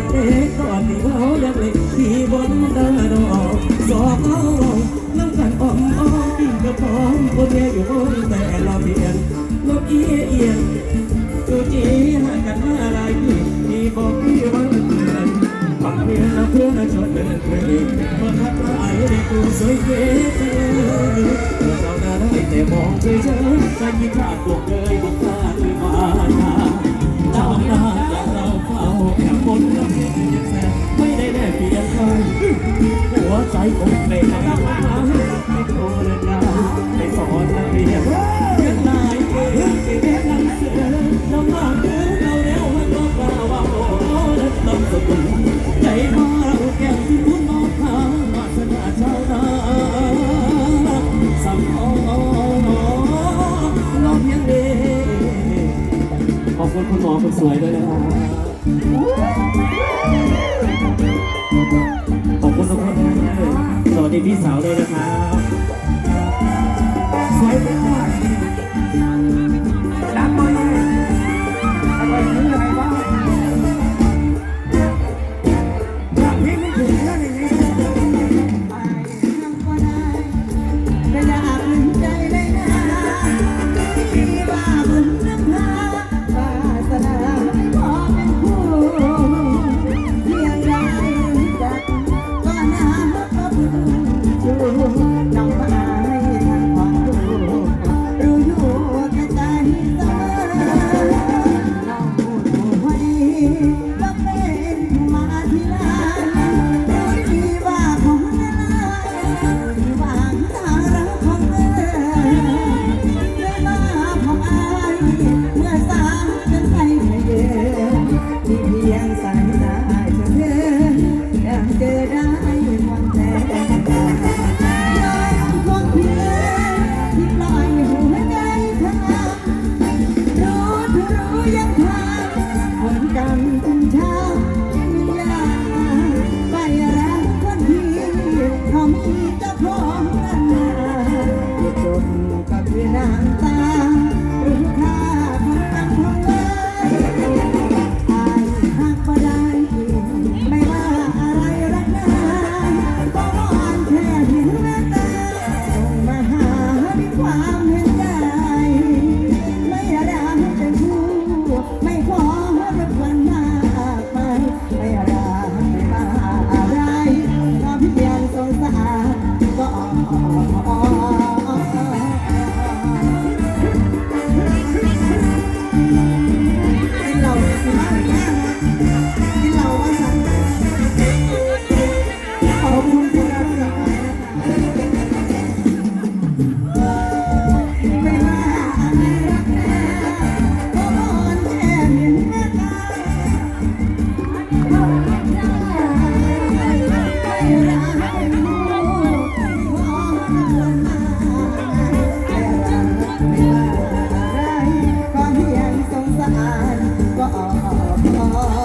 ดเด็กก่อนที่เขาอยาเล่นที่บนเตาดอกสอกเอาน้ำกันอ่อมอ้อมกินกระพร้อมคนแย่อยู่แต่เราเปลี่ยนลบเอี้ยเอียนตัวจีหันกันอะไรพี่มีบอกพี่ว่าเพื่อนปักเพื่อนเพื่อนจดเป็นเพื่อนมาทักมาไอ้ไกูสวยเก๋เราหน้าได้แต่มองเคยเจอใจยิ่งขาดบวกเลยบอกขาดมา ใจผมในทางมาไม่โทรเลยนะไม่สอนนักเรียนเรียนนายเก่งเก่งนักเสือน้ำหนักคือเราแล้วมันก็กล้าว่าโอ้และตำสกุลใจมาเราแก้มที่คุณมองทางวาสนาชาวนาสัมพอลองยังเดขอบคุณคุณหมอคนสวยด้วยนะครับ ดีพี่สาวด้วยนะครับานก็ออก